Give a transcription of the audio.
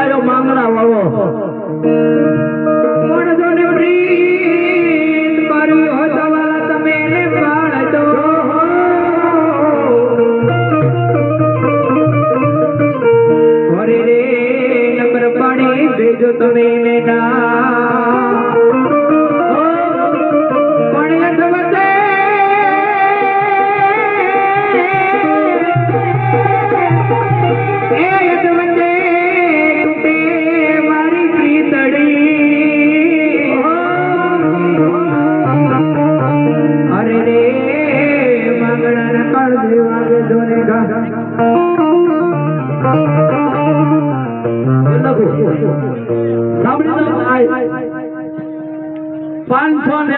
સેજર માંગરા વાળો. તમે ને. পাঁচজন